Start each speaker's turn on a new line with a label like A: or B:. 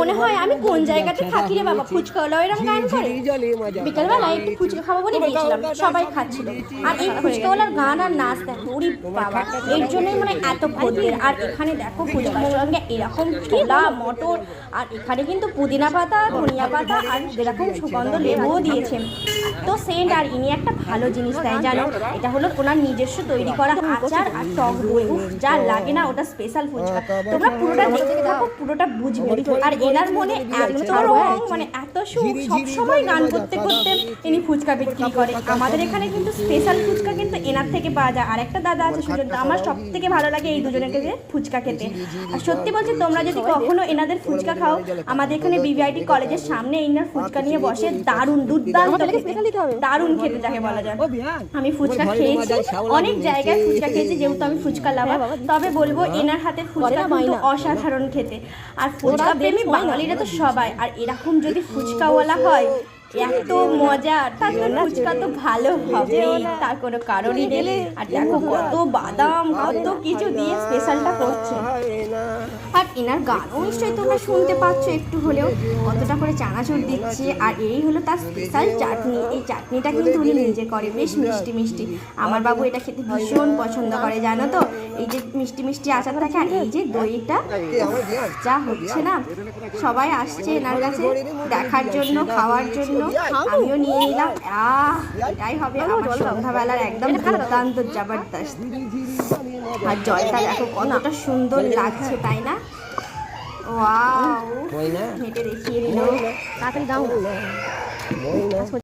A: মনে হয় আমি কোন জায়গাতে থাকি রে বাবা? এরকম গান করে? বিকালবেলা একটু ফুচকা খাব বলে গিয়েছিলাম, সবাই খাচ্ছিল। আর এই গান আর নাচ দেখো বাবা। এর জন্যই মানে এত খদ্দের আর এখানে দেখো এরকম ছোলা, মটর, আর এখানে কিন্তু পুদিনা পাতা, ধনিয়া পাতা, আর এরকম সুগন্ধ লেবুও দিয়েছে। তো সেন্ট আর ইনি একটা ভালো জিনিস দেয়, জানো? এটা হলো ওনার নিজস্ব তৈরি করা আচার আর টক দই। যা লাগে না, ওটা স্পেশাল ফুচকা। তোমরা পুরোটা দেখতে থাকো, পুরোটা বুঝবে। আর এনার মনে এত রং মানে এত সুখ সবসময় গান করতে করতে ইনি ফুচকা বিক্রি করে। আমাদের এখানে কিন্তু স্পেশাল ফুচকা কিন্তু এনার থেকে পাওয়া যায়। আর একটা দাদা আছে সুজন্ত আমার সব থেকে ভালো লাগে এই দুজনের কাছে ফুচকা খেতে। আর সত্যি বলছি তোমরা যদি কখনো এনাদের ফুচকা খাও আমাদের এখানে বিবিআইটি কলেজের সামনে এনার ফুচকা নিয়ে বসে দারুণ দুর্দান্ত। দারুণ খেতে যাকে বলা যায়। আমি ফুচকা খেয়েছি অনেক জায়গায় ফুচকা খেয়েছি যেহেতু আমি ফুচকা লাভা তবে বলব এনার হাতে ফুচকা কিন্তু অসাধারণ খেতে। আর ফুচকা প্রেমী বাঙালিরা তো সবাই। আর এরকম যদি ফুচকাওয়ালা হয় এত মজা ফুচকা তো ভালো হবেই তার কোনো কারণই নেই। আর দেখো কত বাদাম কত কিছু দিয়ে স্পেশালটা করছে। এনার গানও নিশ্চয়ই তোমরা শুনতে পাচ্ছ একটু হলেও কতটা করে চানাচুর দিচ্ছে। আর এই হলো তার স্পেশাল চাটনি। এই চাটনিটা কিন্তু উনি নিজে করে। বেশ মিষ্টি মিষ্টি। আমার বাবু এটা খেতে ভীষণ পছন্দ করে, জানো তো? এই যে মিষ্টি মিষ্টি আচার থাকে, আর এই যে দইটা, যা হচ্ছে না? সবাই আসছে এনার কাছে দেখার জন্য, খাওয়ার জন্য। আমিও নিয়ে নিলাম। আহ, এটাই হবে আমার সন্ধ্যাবেলার একদম দুর্দান্ত জবরদস্ত। আর জলটা দেখো কতটা সুন্দর লাগছে, তাই না? ওয়াও
B: হয় না
A: হেঁটে দেখিয়ে দিল
C: তাড়াতাড়ি দাও
B: হয় না